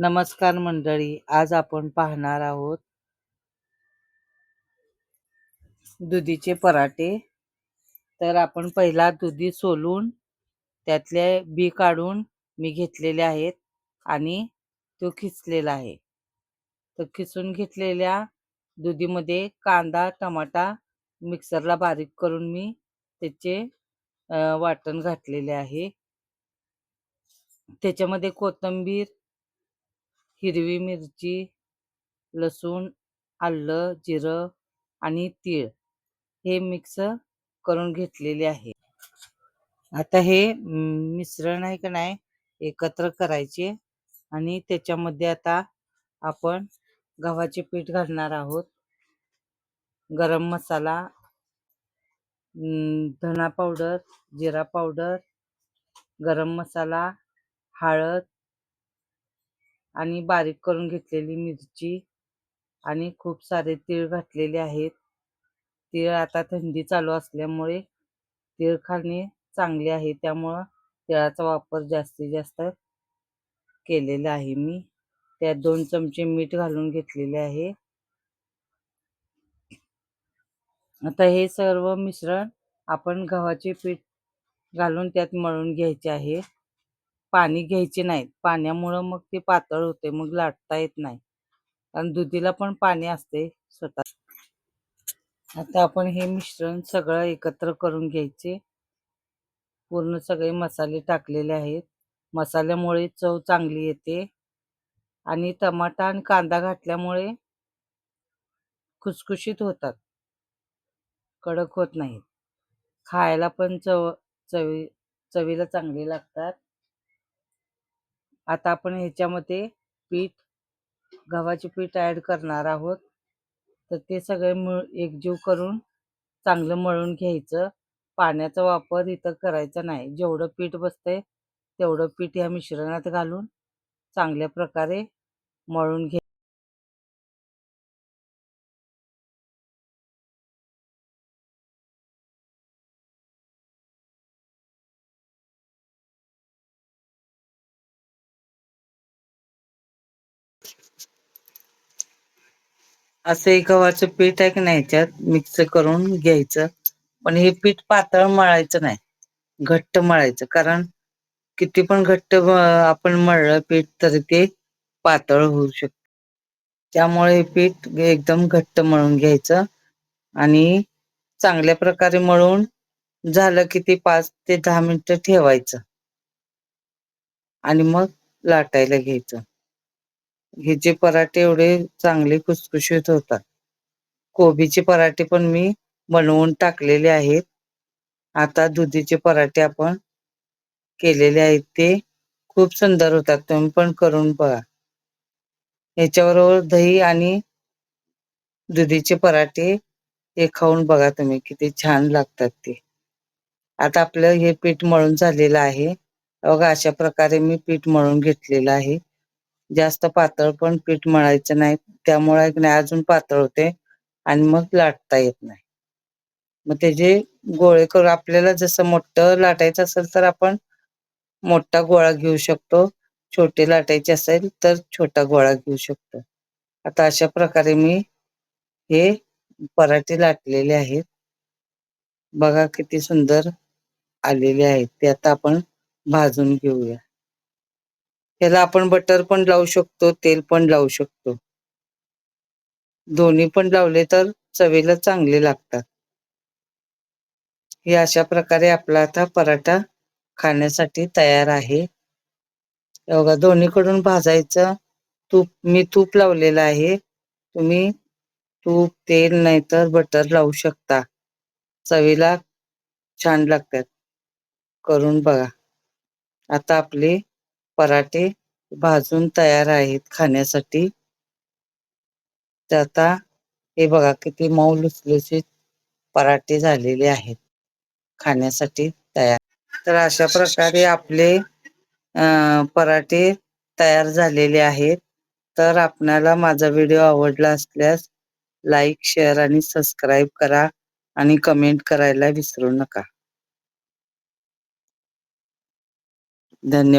नमस्कार मंडळी आज आपण पाहणार आहोत दुधीचे पराठे. तर आपण पहिला दुधी सोलून त्यातले बी काढून मी घेतलेले आहेत आणि तो खिचलेला आहे. तर खिचून घेतलेल्या दुधीमध्ये कांदा टमाटा मिक्सरला बारीक करून मी त्याचे वाटण घातलेले आहे. त्याच्यामध्ये कोथिंबीर हिरवी मिरची लसूण आलं जिरं आणि तीळ हे मिक्स करून घेतलेले आहे. आता हे मिश्रण आहे का नाही एकत्र करायचे आणि त्याच्यामध्ये आता आपण गव्हाचे पीठ घालणार आहोत. गरम मसाला धना पावडर जिरा पावडर गरम मसाला हळद आणि बारीक करून घेतलेली मिरची आणि खूप सारे तीळ घातलेले आहेत. तीळ आता थंडी चालू असल्यामुळे तीळ खाणे चांगले आहे. त्यामुळं तिळाचा वापर जास्तीत जास्त केलेला आहे मी. त्यात दोन चमचे मीठ घालून घेतलेले आहे. आता हे सर्व मिश्रण आपण गव्हाचे पीठ घालून त्यात मळून घ्यायचे आहे. पाणी घ्यायचे नाहीत. पाण्यामुळं मग ते पातळ होते मग लाटता येत नाही. कारण दुधीला पण पाणी असते स्वतः. आता आपण हे मिश्रण सगळं एकत्र करून घ्यायचे. पूर्ण सगळे मसाले टाकलेले आहेत. मसाल्यामुळे चव चांगली येते. आणि टमाटा आणि कांदा घातल्यामुळे खुसखुशीत होतात. कडक होत नाहीत. खायला पण चव चवी चवीला चांगली लागतात. आता आपण ह्याच्यामध्ये पीठ गव्हाचे पीठ ॲड करणार आहोत. तर ते सगळे मळ एकजीव करून चांगलं मळून घ्यायचं. पाण्याचा वापर इथं करायचा नाही. जेवढं पीठ बसतंय तेवढं पीठ या मिश्रणात घालून चांगल्या प्रकारे मळून घे असं एक गव्हाचं पीठ आहे की नाही ह्याच्यात मिक्स करून घ्यायचं. पण हे पीठ पातळ मळायचं नाही. घट्ट मळायचं. कारण किती पण घट्ट आपण मळलं पीठ तरी ते पातळ होऊ शकत. त्यामुळे हे पीठ एकदम घट्ट मळून घ्यायचं. आणि चांगल्या प्रकारे मळून झालं की ते पाच ते दहा मिनिटं ठेवायचं. आणि मग लाटायला घ्यायचं. हे जे पराठे एवढे चांगले खुसखुशीत होतात. कोबीचे पराठे पण मी बनवून टाकलेले आहेत. आता दुधीचे पराठे आपण केलेले आहेत ते खूप सुंदर होतात. तुम्ही पण करून बघा. याच्याबरोबर दही आणि दुधीचे पराठे हे खाऊन बघा तुम्ही किती छान लागतात ते. आता आपलं हे पीठ मळून झालेलं आहे. बघा अशा प्रकारे मी पीठ मळून घेतलेलं आहे. जास्त पातळ पण पीठ मळायचं नाही. त्यामुळे अजून पातळ होते आणि मग लाटता येत नाही. मग त्याचे गोळे करून आपल्याला जसं मोठं लाटायचं असेल तर आपण मोठा गोळा घेऊ शकतो. छोटे लाटायचे असेल तर छोटा गोळा घेऊ शकतो. आता अशा प्रकारे मी हे पराठे लाटलेले आहेत. बघा किती सुंदर आलेले आहेत. ते आता आपण भाजून घेऊया. त्याला आपण बटर पण लावू शकतो तेल पण लावू शकतो. दोन्ही पण लावले तर चवीला चांगले लागतात. हे अशा प्रकारे आपला आता पराठा खाण्यासाठी तयार आहे. बघा दोन्हीकडून भाजायचं तूप मी तूप लावलेलं आहे. तुम्ही तूप तेल नाहीतर बटर लावू शकता. चवीला छान लागतात. करून बघा. आता आपली पराठे भाजून तयार आहेत खाण्यासाठी. तर आता हे बघा किती मऊ लुसलुसीत पराठे झालेले आहेत. खाण्यासाठी तयार. तर अशा प्रकारे आपले पराठे तयार झालेले आहेत. तर आपणाला माझा व्हिडिओ आवडला असल्यास लाईक शेअर आणि सबस्क्राईब करा आणि कमेंट करायला विसरू नका. धन्यवाद.